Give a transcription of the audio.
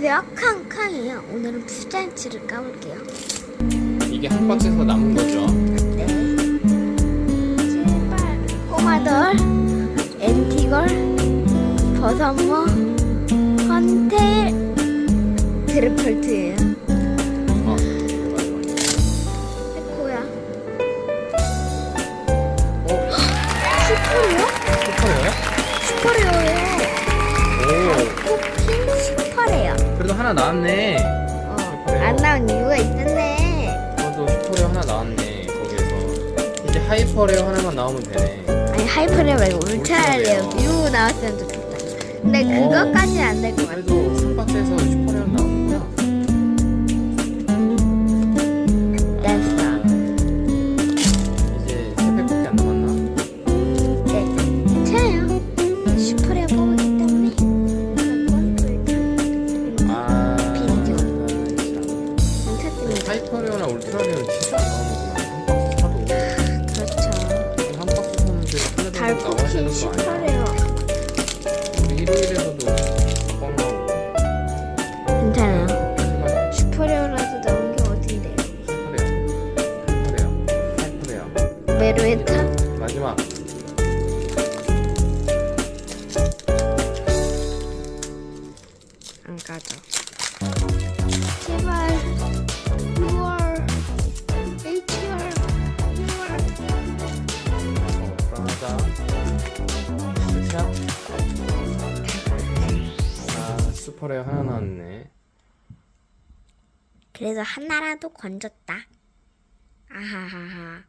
안녕하세요. 캉캉이에요. 오늘은 푸잔치를 까볼게요. 이게 한 박스에서 남은 거죠. 네. 제발. 꼬마돌, 엔티걸, 버섯모, 헌테일, 드래펄트예요. 어, 에코야. 어, 슈퍼레요? 슈퍼예요? 슈퍼레요예요. 하나 나왔네. 어, 슈퍼레요. 안 나온 이유가 있었네. 저도 슈퍼레어 하나 나왔네. 거기에서 이제 하이퍼레어 하나만 나오면 되네. 아니 하이퍼레어 말고 울트라레어. 뷰 나왔으면 좋겠다. 근데 어. 그것까지는 안 될 것 같아. 그래도 한 박스에서 슈퍼레어 나오는구나. 됐어. 이제 세 팩밖에 안 남았나? 네, 괜찮아요. 슈퍼레어 하이퍼레어나 울트라레어는 진짜 안 나오는구나. 한 박스 사도 그렇죠. 한 박스 나와야 달코킨 되는 거 아니야? 슈퍼레어. 우리 일요일에서도 뻥 나오고. 괜찮아요. 하지만 슈퍼레어라도 나온 게 어딘데요? 하이퍼레어, 하이퍼레어, 하이퍼레어. 메로에타? 마지막. 안 가져. 끝이야? 아, 슈퍼레어 하나 나왔네. 그래도 하나라도 건졌다. 아하하하.